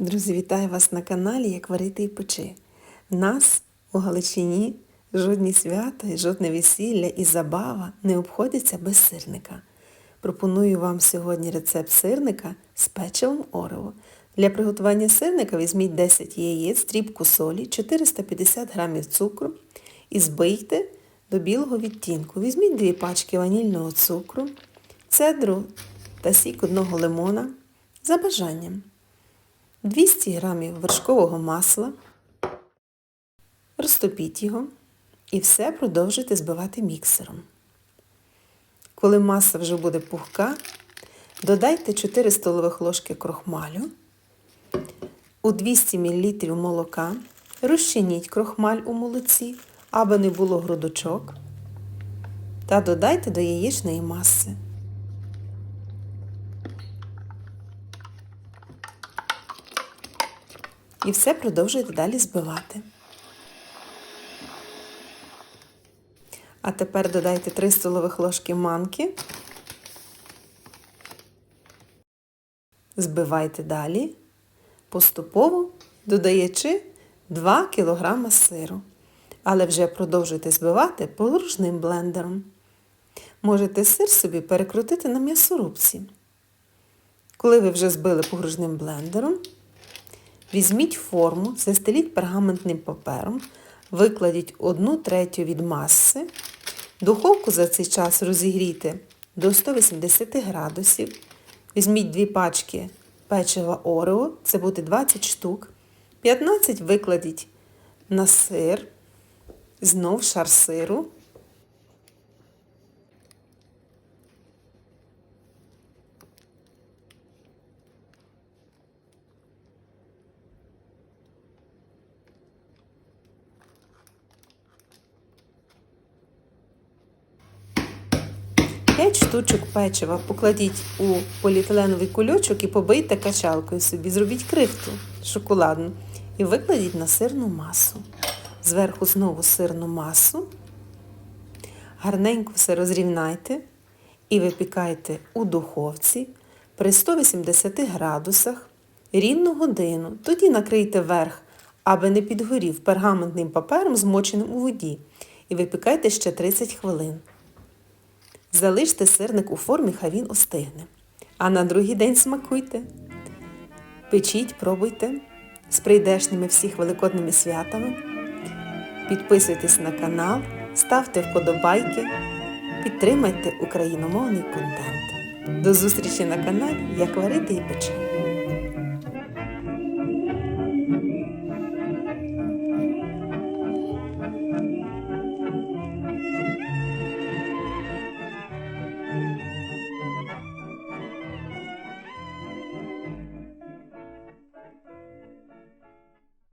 Друзі, вітаю вас на каналі Як варити і печи. В нас у Галичині жодні свята, жодне весілля і забава не обходяться без сирника. Пропоную вам сьогодні рецепт сирника з печивом орево. Для приготування сирника візьміть 10 яєць, дрібку солі, 450 г цукру і збийте до білого відтінку. Візьміть 2 пачки ванільного цукру, цедру та сік одного лимона за бажанням. 200 г вершкового масла, розтопіть його і все продовжуйте збивати міксером. Коли маса вже буде пухка, додайте 4 столових ложки крохмалю, у 200 мл молока, розчиніть крохмаль у молоці, аби не було грудочок, та додайте до яєчної маси. І все продовжуєте далі збивати. А тепер додайте 3 столових ложки манки. Збивайте далі, поступово додаючи 2 кг сиру. Але вже продовжуйте збивати погружним блендером. Можете сир собі перекрутити на м'ясорубці. Коли ви вже збили погружним блендером, Візьміть форму, застеліть пергаментним папером, викладіть 1 третю від маси, духовку за цей час розігрійте до 180 градусів. Візьміть 2 пачки печива Орео, це буде 20 штук. 15 викладіть на сир, знов шар сиру. П'ять штучок печива покладіть у поліетиленовий кульочок і побийте качалкою собі. Зробіть крихту шоколадну і викладіть на сирну масу. Зверху знову сирну масу. Гарненько все розрівнайте і випікайте у духовці при 180 градусах рівну годину. Тоді накрийте верх, аби не підгорів пергаментним папером, змоченим у воді. І випікайте ще 30 хвилин. Залиште сирник у формі, хай він остигне. А на другий день смакуйте. Печіть, пробуйте з прийдешними всіх великодними святами. Підписуйтесь на канал, ставте вподобайки, підтримайте україномовний контент. До зустрічі на каналі Як варити і пече.